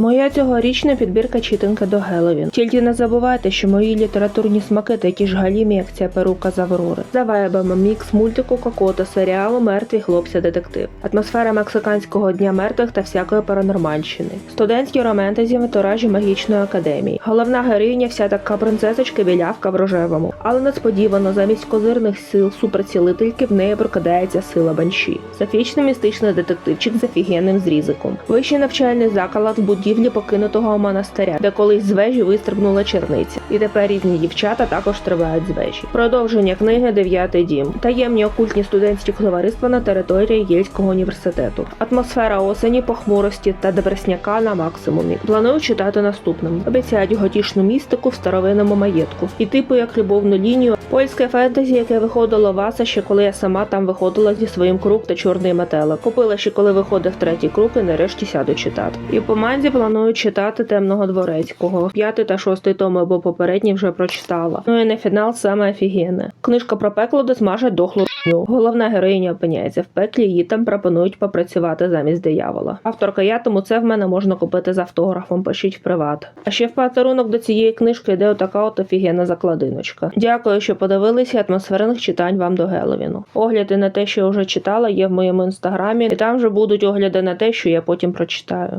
Моя цьогорічна підбірка читанки до Геловін. Тільки не забувайте, що мої літературні смаки такі ж галімі, як ця перука з Аврори. За вайбами мікс мультику Кокота, серіалу Мертві хлопці детектив, атмосфера мексиканського дня мертвих та всякої паранормальщини, студентські романтизі в антуражі магічної академії. Головна героїня вся така принцесочка білявка в рожевому, але несподівано замість козирних сил суперцілительки в неї прокидається сила банші. Софічний містичний детективчик з офігенним зрізиком. Вищий навчальний заклад в будівлі покинутого монастиря, де колись з вежі вистрибнула черниця. І тепер різні дівчата також тривають з вежі. Продовження книги Дев'ятий дім. Таємні окультні студентські товариства на території Єльського університету. Атмосфера осені, похмурості та депресняка на максимумі. Планую читати наступним. Обіцяють готічну містику в старовинному маєтку. І типу як любовну лінію, польське фентезі, яке виходило Васа ще коли я сама там виходила зі своїм круг та чорний метелик. Купила ще коли виходив третій круг і нарешті сяду читати. І в команді планую читати темного дворецького. П'ятий та шостий томи, бо попередній вже прочитала. Ну і на фінал саме офігенне. Книжка про пекло, де смажать дохлу р**ню. Головна героїня опиняється в пеклі, їй там пропонують попрацювати замість диявола. Авторка я, тому це в мене можна купити з автографом, пишіть в приват. А ще в подарунок до цієї книжки йде отака от офігенна закладиночка. Дякую, що подивилися атмосферних читань вам до Геловіну. Огляди на те, що я вже читала, є в моєму інстаграмі, і там вже будуть огляди на те, що я потім прочитаю.